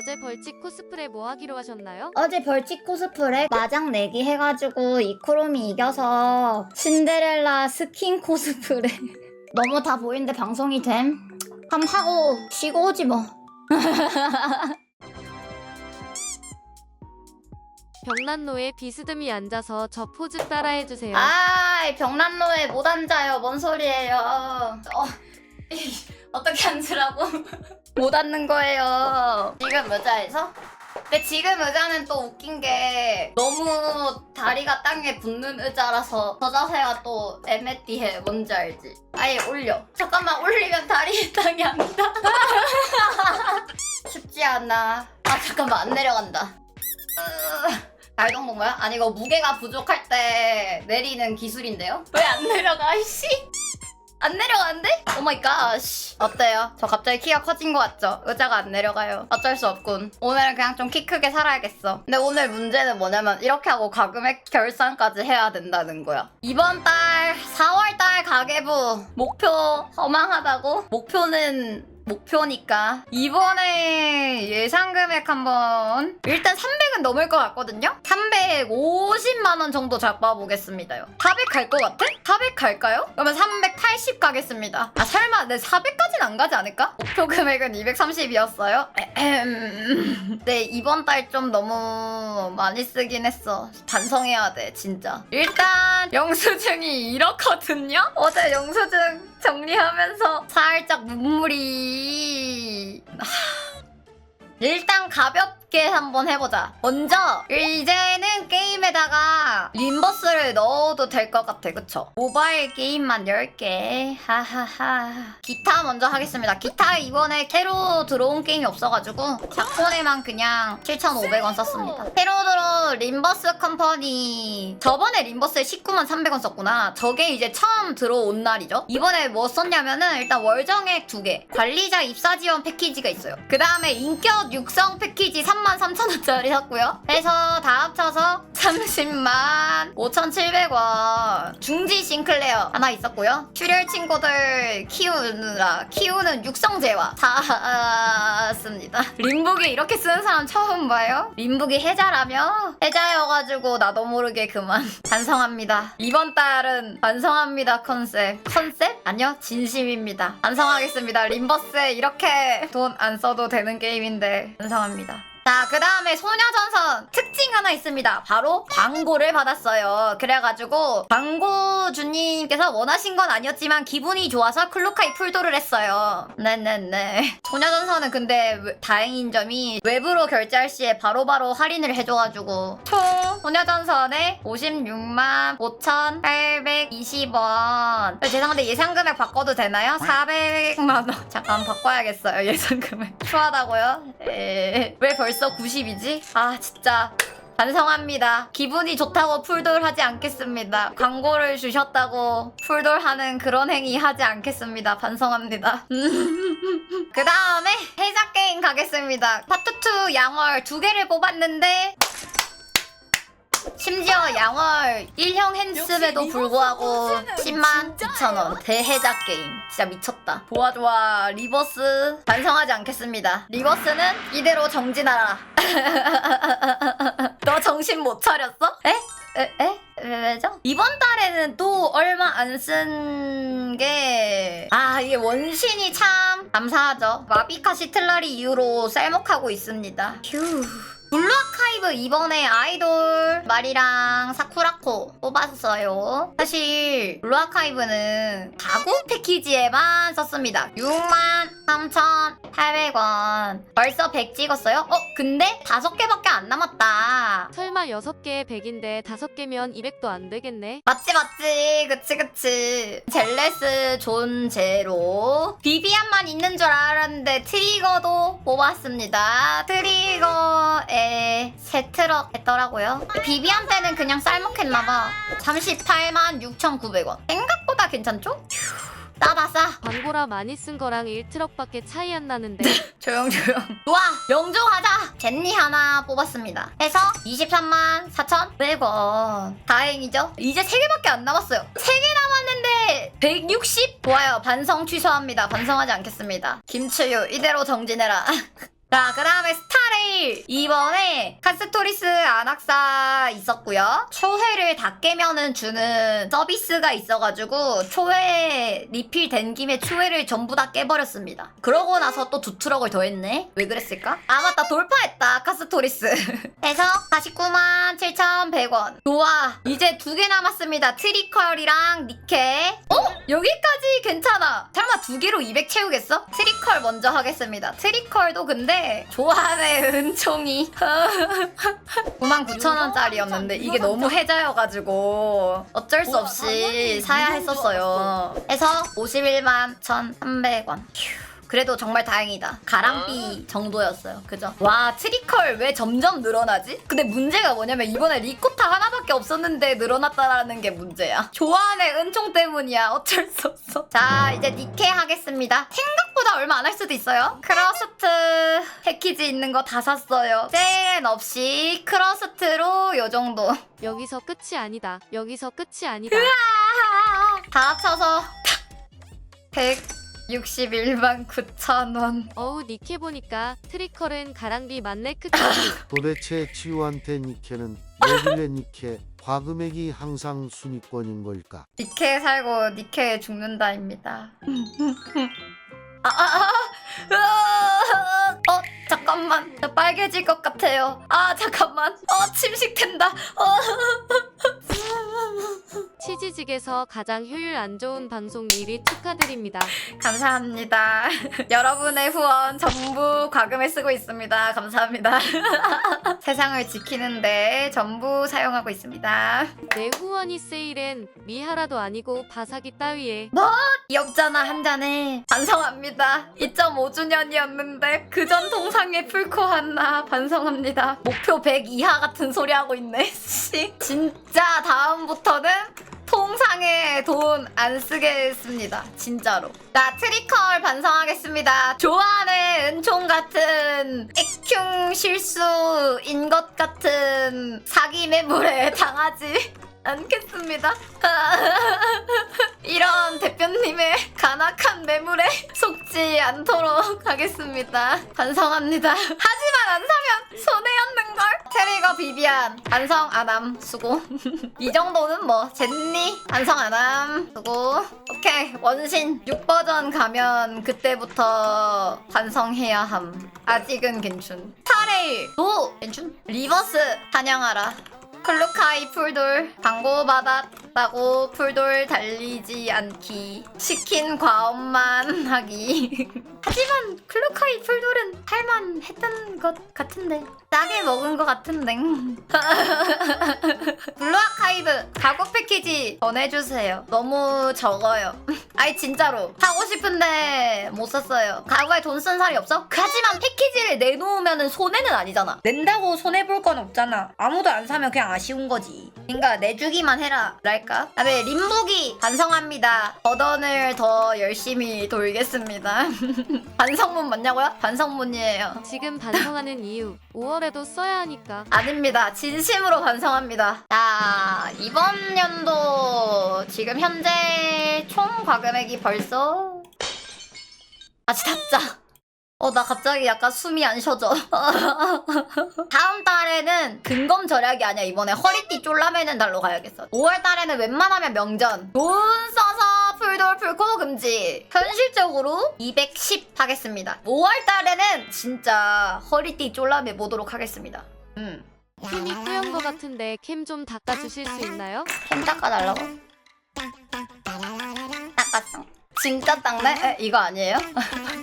어제 벌칙 코스프레 뭐 하기로 하셨나요? 어제 벌칙 코스프레 마장 내기 해가지고 이크롬이 이겨서 신데렐라 스킨 코스프레 너무 다 보이는데 방송이 됨? 함 하고 쉬고 오지 뭐 벽난로에 비스듬히 앉아서 저 포즈 따라해주세요. 아이 병난로에 못 앉아요 뭔 소리예요 어, 어떻게 앉으라고 못 앉는 거예요 지금 의자에서? 근데 지금 의자는 또 웃긴 게 너무 다리가 땅에 붙는 의자라서 저 자세가 또 애매띠해 뭔지 알지? 아예 올려 잠깐만 올리면 다리 땅에 안 닿아 쉽지 않아 아 잠깐만 안 내려간다 달동본 거야? 아니 이거 무게가 부족할 때 내리는 기술인데요? 왜 안 내려가 씨? 안 내려가는데? 오 마이 갓 어때요? 저 갑자기 키가 커진 것 같죠? 의자가 안 내려가요 어쩔 수 없군 오늘은 그냥 좀 키 크게 살아야겠어 근데 오늘 문제는 뭐냐면 이렇게 하고 가금액 결산까지 해야 된다는 거야 이번 달 4월 달 가계부 목표 허망하다고? 목표는 목표니까. 이번에 예상 금액 한번 일단 300은 넘을 것 같거든요? 350만 원 정도 잡아보겠습니다 400 갈 것 같아? 400 갈까요? 그러면 380 가겠습니다. 아 설마 내 400까지는 안 가지 않을까? 목표 금액은 230이었어요? 네 이번 달 좀 너무 많이 쓰긴 했어. 반성해야 돼 진짜. 일단 영수증이 이렇거든요? 어제 영수증 정리하면서 살짝 눈물이. 하... 일단 가볍 게 한번 해보자. 먼저 이제는 게임에다가 림버스를 넣어도 될 것 같아. 그쵸? 모바일 게임만 10개. 하하하. 기타 먼저 하겠습니다. 기타 이번에 새로 들어온 게임이 없어가지고 작폰에만 그냥 7,500원 썼습니다. 새로 들어온 림버스 컴퍼니 저번에 림버스에 19만 300원 썼구나. 저게 이제 처음 들어온 날이죠. 이번에 뭐 썼냐면은 일단 월정액 2개. 관리자 입사 지원 패키지가 있어요. 그 다음에 인격 육성 패키지 33,000원짜리 샀고요. 해서 다 합쳐서 30만 5,700원. 중지 싱클레어 하나 있었고요. 출혈 친구들 키우느라 키우는 육성재와 샀습니다. 림북이 이렇게 쓰는 사람 처음 봐요. 림북이 해자라며? 해자여가지고 나도 모르게 그만 반성합니다. 이번 달은 반성합니다 컨셉. 컨셉? 아니요 진심입니다. 반성하겠습니다. 림버스에 이렇게 돈 안 써도 되는 게임인데 반성합니다. 자, 그 다음에 소녀전선 특징 하나 있습니다. 바로 광고를 받았어요. 그래가지고 광고주님께서 원하신 건 아니었지만 기분이 좋아서 클루카이 풀도를 했어요. 네네네. 소녀전선은 근데 왜- 다행인 점이 외부로 결제할 시에 바로바로 할인을 해줘가지고 총 소녀전선에 56만 5,820원. 죄송한데 예상 금액 바꿔도 되나요? 400만 원. 잠깐 바꿔야겠어요. 예상 금액. 추하다고요? 에... 왜 벌써 90이지? 아 진짜. 반성합니다. 기분이 좋다고 풀돌 하지 않겠습니다. 광고를 주셨다고 풀돌 하는 그런 행위 하지 않겠습니다. 반성합니다. 그 다음에 해자 게임 가겠습니다. 파트 2 양월 두 개를 뽑았는데 심지어 양월 1형 핸스에도 역시 불구하고 리버스는 10만 진짜예요. 2천원 대해자 게임 진짜 미쳤다 좋아 좋아 리버스 반성하지 않겠습니다 리버스는 이대로 정진하라 너 정신 못 차렸어? 에? 에? 에? 왜, 왜죠? 이번 달에는 또 얼마 안 쓴 게, 아, 이게 원신이 참 감사하죠. 마비카 시틀라리 이후로 쌀먹하고 있습니다. 휴. 블루 이번에 아이돌 말이랑 사쿠라코 뽑았어요. 사실 블루아카이브는 가구 패키지에만 썼습니다. 63,800원. 벌써 100 찍었어요? 어, 근데 5개밖에 안 남았다. 설마 6개에 100인데 5개면 200도 안 되겠네? 맞지 맞지 그치 그치 젤레스 존 제로 비비안만 있는 줄 알았는데 트리거도 뽑았습니다 트리거에 새 트럭 했더라고요. 비비안 때는 그냥 쌀먹했나봐. 38만 6,900원. 생각보다 괜찮죠? 휴, 싸다 싸. 광고라 많이 쓴 거랑 1트럭밖에 차이 안 나는데. 조용조용. 좋아. 명조 가자. 젠니 하나 뽑았습니다. 해서 23만 4,100원. 다행이죠? 이제 3개밖에 안 남았어요. 3개 남았는데 160? 좋아요. 반성 취소합니다. 반성하지 않겠습니다. 김치유 이대로 정진해라 자 그 다음에 스타레 이번에 카스토리스 안악사 있었고요. 초회를 다 깨면은 주는 서비스가 있어가지고 초회 리필 된 김에 초회를 전부 다 깨버렸습니다. 그러고 나서 또 두 트럭을 더 했네. 왜 그랬을까? 아 맞다 돌파했다 카스토리스. 해서 49만 7,100원. 좋아. 이제 두 개 남았습니다. 트리컬이랑 니케. 어? 여기까지 괜찮아. 설마 두 개로 200 채우겠어? 트리컬 먼저 하겠습니다. 트리컬도 근데 좋아하네 은총이. 99,000원짜리였는데 이게 너무 해자여가지고 어쩔 수 없이 사야 했었어요. 해서 51만 1,300원. 그래도 정말 다행이다. 가랑비 정도였어요. 그죠? 와, 트리컬 왜 점점 늘어나지? 근데 문제가 뭐냐면 이번에 리코타 하나밖에 없었는데 늘어났다라는 게 문제야. 좋아하는 은총 때문이야. 어쩔 수 없어. 자, 이제 니케 하겠습니다. 생각보다 얼마 안 할 수도 있어요. 크러스트 패키지 있는 거 다 샀어요. 세일은 없이 크러스트로 요 정도. 여기서 끝이 아니다. 여기서 끝이 아니다. 다 합쳐서 161만 9천 원. 어우 니케 보니까 트리컬은 가랑비 만렙 크기. 도대체 치유한테 니케는 뭐길래 니케 과금액이 항상 순위권인 걸까? 니케 살고 니케 죽는다입니다. 아, 아, 아, 아, 어, 잠깐만. 나 빨개질 것 같아요. 아, 잠깐만. 어, 침식된다. 어. 치즈직에서 가장 효율 안 좋은 방송 1위 축하드립니다. 감사합니다. 여러분의 후원 전부 과금에 쓰고 있습니다. 감사합니다. 세상을 지키는데 전부 사용하고 있습니다. 내 후원이 세일엔 미하라도 아니고 바사기 따위에 기억자나 한 잔에 반성합니다. 2.5주년이었는데 그전 통상에 풀코 한나 반성합니다. 목표 100 이하 같은 소리 하고 있네. 씨. 진짜 다음부터는 통상에 돈 안 쓰겠습니다. 진짜로. 자, 트리컬 반성하겠습니다. 좋아하는 은총 같은 액흉 실수인 것 같은 사기 매물에 당하지 않겠습니다. 이런 대표님의 간악한 매물에 속지 않도록 하겠습니다. 반성합니다. 하지만 안 사면 손해였는 걸? 테리거 비비안 반성 안함 수고. 이 정도는 뭐 젠니 반성 안함 수고. 오케이 원신 6버전 가면 그때부터 반성해야 함. 아직은 괜춘. 타레일 도 괜춘. 리버스 환영하라. 클루카이 풀돌 광고 받았 다고 풀돌 달리지 않기 시킨 과업만 하기. 하지만 클루카이 풀돌은 할만 했던 것 같은데. 싸게 먹은 것 같은데. 블루아카이브 가구 패키지 보내주세요. 너무 적어요 아이 진짜로 사고 싶은데 못 샀어요 가구에 돈쓴 살이 없어? 하지만 패키지를 내놓으면 손해는 아니잖아 낸다고 손해볼 건 없잖아 아무도 안 사면 그냥 아쉬운 거지 그러니까 내주기만 해라 랄까? 다음에 림북이 반성합니다 버던을 더 열심히 돌겠습니다 반성문 맞냐고요? 반성문이에요 지금 반성하는 이유 5월에도 써야 하니까 아닙니다. 진심으로 반성합니다. 자, 이번 연도 지금 현재 총 과금 액이 벌써 아직 답자. 어, 나 갑자기 약간 숨이 안 쉬어져. 다음 달에는 근검 절약이 아니야. 이번에 허리띠 쫄라매는 달로 가야겠어. 5월 달에는 웬만하면 명전. 돈 써서 풀돌 풀코 금지. 현실적으로 210 하겠습니다. 5월 달에는 진짜 허리띠 쫄라매 보도록 하겠습니다. 음. 힘이 뿌연 것 같은데 캠 좀 닦아주실 수 있나요? 캔 닦아달라고? 진짜 닦네? 에, 이거 아니에요?